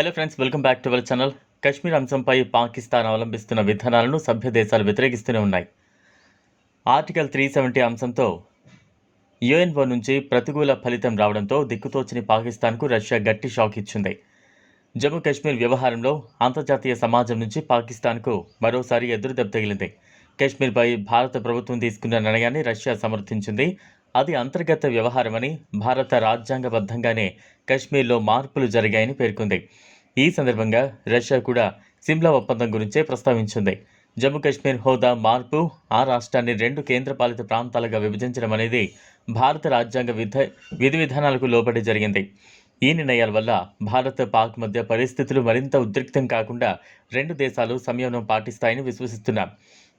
Hello friends welcome back to our channel Kashmir అంశంపై పాకిస్తాన్ అవలంబిస్తున్న విధానాలను సభ్య దేశాలు వ్యతిరేకిస్తూనే ఉన్నాయి. ఆర్టికల్ త్రీ సెవెంటీ అంశంతో యుఎన్ఓ నుంచి ప్రతికూల ఫలితం రావడంతో దిక్కుతోచని పాకిస్తాన్కు రష్యా గట్టి షాక్ ఇచ్చింది. జమ్మూ కాశ్మీర్ వ్యవహారంలో అంతర్జాతీయ సమాజం నుంచి పాకిస్తాన్కు మరోసారి ఎదురు దెబ్బ తగిలింది. కాశ్మీర్పై భారత ప్రభుత్వం తీసుకున్న నిర్ణయాన్ని రష్యా సమర్థించింది. అది అంతర్గత వ్యవహారమని భారత రాజ్యాంగబద్ధంగానే కశ్మీర్లో మార్పులు జరిగాయని పేర్కొంది. ఈ సందర్భంగా రష్యా కూడా సిమ్లా ఒప్పందం గురించే ప్రస్తావించింది. జమ్మూ కాశ్మీర్ హోదా మార్పు ఆ రాష్ట్రాన్ని రెండు కేంద్రపాలిత ప్రాంతాలుగా విభజించడం అనేది భారత రాజ్యాంగ విధ విధి విధానాలకు లోబడి జరిగింది. ఈ నిర్ణయాల వల్ల భారత్ పాక్ మధ్య పరిస్థితులు మరింత ఉద్రిక్తం కాకుండా రెండు దేశాలు సంయమనం పాటిస్తాయని విశ్వసిస్తున్నాం.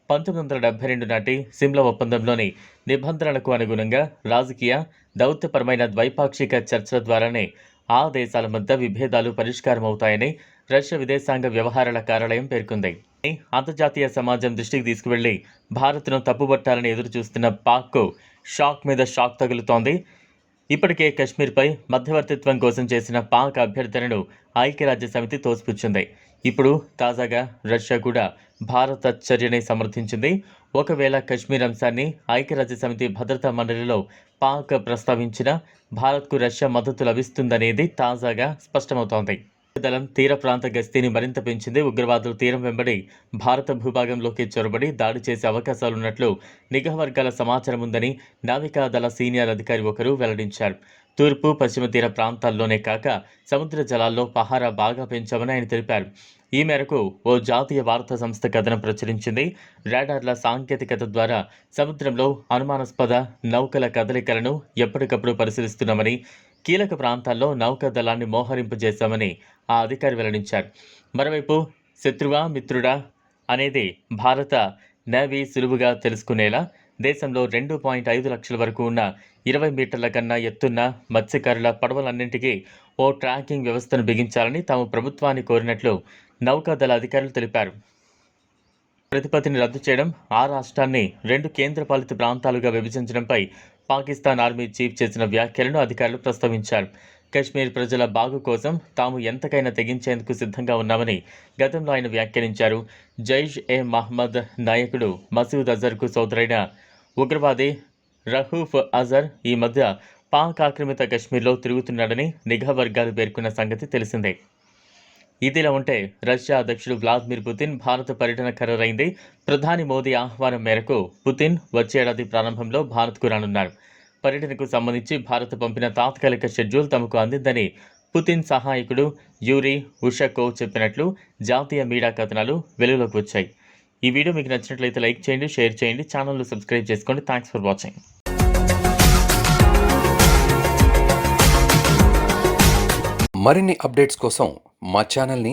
పంతొమ్మిది వందల డెబ్బై రెండు నాటి సిమ్లా ఒప్పందంలోని నిబంధనలకు అనుగుణంగా రాజకీయ దౌత్యపరమైన ద్వైపాక్షిక చర్చల ద్వారానే ఆ దేశాల మధ్య విభేదాలు పరిష్కారమవుతాయని రష్యా విదేశాంగ వ్యవహారాల కార్యాలయం పేర్కొంది. అంతర్జాతీయ సమాజం దృష్టికి తీసుకువెళ్ళి భారత్ను తప్పుబట్టాలని ఎదురు చూస్తున్న పాక్కు షాక్ మీద షాక్ తగులుతోంది. ఇప్పటికే కశ్మీర్పై మధ్యవర్తిత్వం కోసం చేసిన పాక్ అభ్యర్థనను ఐక్యరాజ్య సమితి తోసిపుచ్చింది. ఇప్పుడు తాజాగా రష్యా కూడా భారత చర్యని సమర్థించింది. ఒకవేళ కశ్మీర్ అంశాన్ని ఐక్యరాజ్య సమితి భద్రతా మండలిలో పాక్ ప్రస్తావించిన భారత్కు రష్యా మద్దతు లభిస్తుందనేది తాజాగా స్పష్టమవుతోంది. దళం తీర ప్రాంత గస్తీని మరింత పెంచింది. ఉగ్రవాదులు తీరం వెంబడి భారత భూభాగంలోకి చొరబడి దాడి చేసే అవకాశాలున్నట్లు నిఘా వర్గాల సమాచారం ఉందని నావికా దళ సీనియర్ అధికారి ఒకరు వెల్లడించారు. తూర్పు పశ్చిమ తీర ప్రాంతాల్లోనే కాక సముద్ర జలాల్లో పహారా బాగా పెంచామని ఆయన తెలిపారు. ఈ మేరకు ఓ జాతీయ వార్తా సంస్థ కథనం ప్రచురించింది. రాడార్ల సాంకేతికత ద్వారా సముద్రంలో అనుమానాస్పద నౌకల కదలికలను ఎప్పటికప్పుడు పరిశీలిస్తున్నామని కీలక ప్రాంతాల్లో నౌకా దళాన్ని మోహరింపజేశామని ఆ అధికారి వెల్లడించారు. మరోవైపు శత్రువా మిత్రుడా అనేది భారత నేవీ సులువుగా తెలుసుకునేలా దేశంలో రెండు పాయింట్ ఐదు లక్షల వరకు ఉన్న ఇరవై మీటర్ల కన్నా ఎత్తున్న మత్స్యకారుల పడవలన్నింటికీ ఓ ట్రాకింగ్ వ్యవస్థను బిగించాలని తాము ప్రభుత్వాన్ని కోరినట్లు నౌకాదళ అధికారులు తెలిపారు. ప్రతిపత్తిని రద్దు చేయడం ఆ రాష్ట్రాన్ని రెండు కేంద్రపాలిత ప్రాంతాలుగా విభజించడంపై పాకిస్తాన్ ఆర్మీ చీఫ్ చేసిన వ్యాఖ్యలను అధికారులు ప్రస్తావించారు. కశ్మీర్ ప్రజల బాగు కోసం తాము ఎంతకైనా తెగించేందుకు సిద్ధంగా ఉన్నామని గతంలో ఆయన వ్యాఖ్యానించారు. జైష్ ఏ మహమ్మద్ నాయకుడు మసూద్ అజర్కు సోదరైన ఉగ్రవాది రహూఫ్ అజర్ ఈ మధ్య పాక్ ఆక్రమిత కశ్మీర్లో తిరుగుతున్నాడని నిఘా వర్గాలు పేర్కొన్న సంగతి తెలిసిందే. ఇదిలా ఉంటే రష్యా అధ్యక్షుడు వ్లాదిమిర్ పుతిన్ భారత పర్యటన ఖరారైంది. ప్రధాని మోదీ ఆహ్వానం మేరకు పుతిన్ వచ్చే ఏడాది ప్రారంభంలో భారత్కు రానున్నారు. పర్యటనకు సంబంధించి భారత్ పంపిన తాత్కాలిక షెడ్యూల్ తమకు అందిందని పుతిన్ సహాయకుడు యూరి ఉషకో చెప్పినట్లు జాతీయ మీడియా కథనాలు వెలుగులోకి వచ్చాయి. ఈ వీడియో మీకు నచ్చినట్లయితే లైక్ చేయండి షేర్ చేయండి ఛానల్ను సబ్స్క్రైబ్ చేసుకోండి. థ్యాంక్స్ ఫర్ వాచింగ్ మరిన్ని అప్డేట్స్ కోసం మా ఛానల్ని